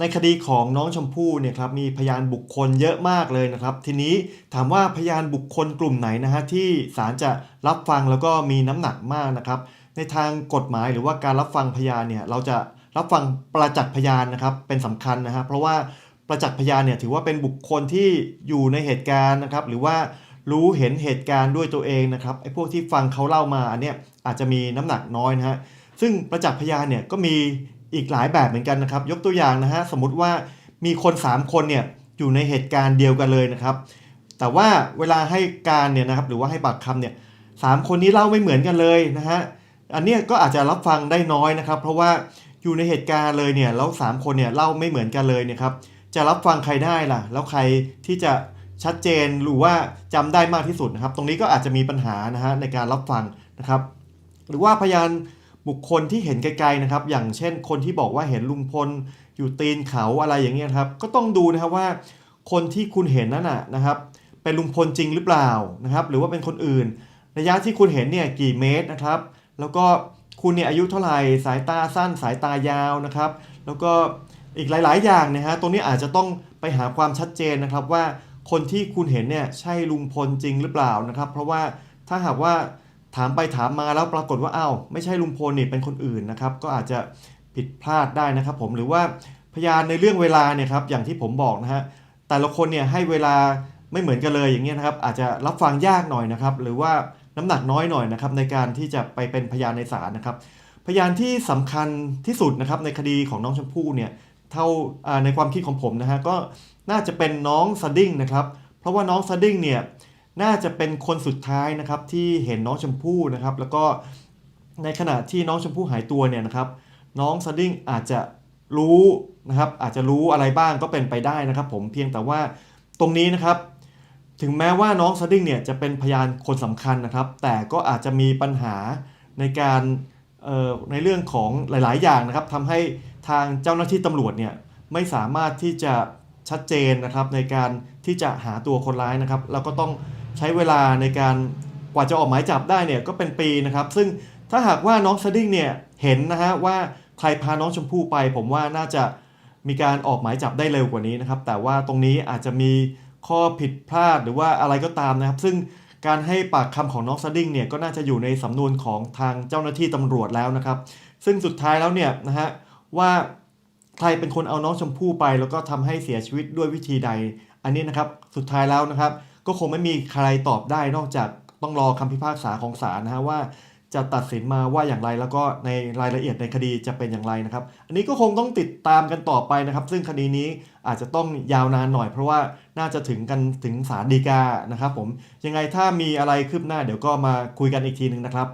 ในคดีของน้องชมพู่เนี่ยครับมีพยานบุคคลเยอะมากเลยนะครับ ทีนี้ถามว่าพยานบุคคลกลุ่มไหนนะฮะที่ศาลจะรับฟังแล้วก็มีน้ำหนักมากนะครับ ในทางกฎหมายหรือว่าการรับฟังพยานเนี่ยเราจะรับฟังประจักษ์พยานนะครับเป็นสำคัญนะฮะเพราะว่าประจักษ์พยานเนี่ยถือว่าเป็นบุคคลที่อยู่ในเหตุการณ์นะครับหรือว่ารู้เห็นเหตุการณ์ด้วยตัวเองนะครับไอ้พวกที่ฟังเขาเล่ามาเนี้ยอาจจะมีน้ำหนักน้อยนะฮะซึ่งประจักษ์พยานเนี่ยก็มี อีกหลายแบบเหมือนกันนะครับ ยกตัวอย่างนะฮะสมมติว่ามีคน 3 คนเนี่ยอยู่ในเหตุการณ์เดียวกันเลยนะครับ แต่ว่าเวลาให้การเนี่ยนะครับหรือว่าให้ปากคำเนี่ยสามคนนี้เล่าไม่เหมือนกันเลยนะฮะอันนี้ก็อาจจะรับฟังได้น้อยนะครับ เพราะว่าอยู่ในเหตุการณ์เลยเนี่ยแล้วสามคนเนี่ยเล่าไม่เหมือนกันเลยเนะครับจะรับฟังใครได้ล่ะ แล้วใครที่จะชัดเจนหรือว่าจำได้มากที่สุดนะครับ ตรงนี้ก็อาจจะมีปัญหานะฮะในการรับฟังนะครับ หรือว่าพยาน บุคคลที่เห็นไกลๆนะครับ อย่างเช่นคนที่บอกว่าเห็นลุงพลอยู่ตีนเขาอะไรอย่างเงี้ยครับ ก็ต้องดูนะครับว่า คนที่คุณเห็นนั่นน่ะนะครับ เป็นลุงพลจริงหรือเปล่านะครับ หรือว่าเป็นคนอื่น ระยะที่คุณเห็นเนี่ยกี่เมตรนะครับ แล้วก็คุณเนี่ยอายุเท่าไหร่สายตาสั้นสายตายาวนะครับ แล้วก็อีกหลาย ๆ อย่างนะฮะตรงนี้อาจจะต้องไปหาความชัดเจนนะครับว่าคนที่คุณเห็นเนี่ยใช่ลุงพลจริงหรือเปล่านะครับ เพราะว่าถ้าหากว่า ถามไปถามมาแล้วปรากฏว่าอ้าวไม่ใช่ลุงพลนี่เป็นคนอื่นนะครับ ก็อาจจะผิดพลาดได้นะครับ ผมหรือว่าพยานในเรื่องเวลาเนี่ยครับอย่างที่ผมบอกนะฮะแต่ละคนเนี่ยให้เวลาไม่เหมือนกันเลยอย่างเงี้ยนะครับ อาจจะรับฟังยากหน่อยนะครับ หรือว่าน้ำหนักน้อยหน่อยนะครับ ในการที่จะไปเป็นพยานในศาลนะครับ พยานที่สำคัญที่สุดนะครับในคดีของน้องชมพู่เนี่ยเท่าอ่าในความคิดของผมนะฮะก็น่าจะเป็นน้องสดิ้งนะครับ เพราะว่าน้องสดิ้งเนี่ย น่าจะเป็นคนสุดท้ายนะครับที่เห็นน้องชมพู่นะครับ แล้วก็ในขณะที่น้องชมพู่หายตัวเนี่ยนะครับ น้องสดิ้งอาจจะรู้นะครับ อาจจะรู้อะไรบ้างก็เป็นไปได้นะครับ ผมเพียงแต่ว่าตรงนี้นะครับ ถึงแม้ว่าน้องสดิ้งเนี่ยจะเป็นพยานคนสำคัญนะครับ แต่ก็อาจจะมีปัญหาในการในเรื่องของหลาย ๆ อย่างนะครับทำให้ทางเจ้าหน้าที่ตำรวจเนี่ยไม่สามารถที่จะชัดเจนนะครับในการที่จะหาตัวคนร้ายนะครับ แล้วก็ต้อง ใช้เวลาในการกว่าจะออกหมายจับได้เนี่ยก็เป็นปีนะครับ ซึ่งถ้าหากว่าน้องสดิ้งเนี่ยเห็นนะฮะว่าใครพาน้องชมพู่ไป ผมว่าน่าจะมีการออกหมายจับได้เร็วกว่านี้นะครับ แต่ว่าตรงนี้อาจจะมีข้อผิดพลาดหรือว่าอะไรก็ตามนะครับ ซึ่งการให้ปากคำของน้องสดิ้งเนี่ยก็น่าจะอยู่ในสำนวนของทางเจ้าหน้าที่ตำรวจแล้วนะครับ ซึ่งสุดท้ายแล้วเนี่ยนะฮะว่าใครเป็นคนเอาน้องชมพู่ไป แล้วก็ทำให้เสียชีวิตด้วยวิธีใด อันนี้นะครับสุดท้ายแล้วนะครับ ก็คงไม่มีใครตอบได้นอกจากต้องรอคำพิพากษาของศาลนะฮะว่าจะตัดสินมาว่าอย่างไรแล้วก็ในรายละเอียดในคดีจะเป็นอย่างไรนะครับ อันนี้ก็คงต้องติดตามกันต่อไปนะครับ ซึ่งคดีนี้อาจจะต้องยาวนานหน่อย เพราะว่าน่าจะถึงกันถึงศาลฎีกานะครับผมยังไงถ้ามีอะไรคืบหน้าเดี๋ยวก็มาคุยกันอีกทีหนึ่งนะครับ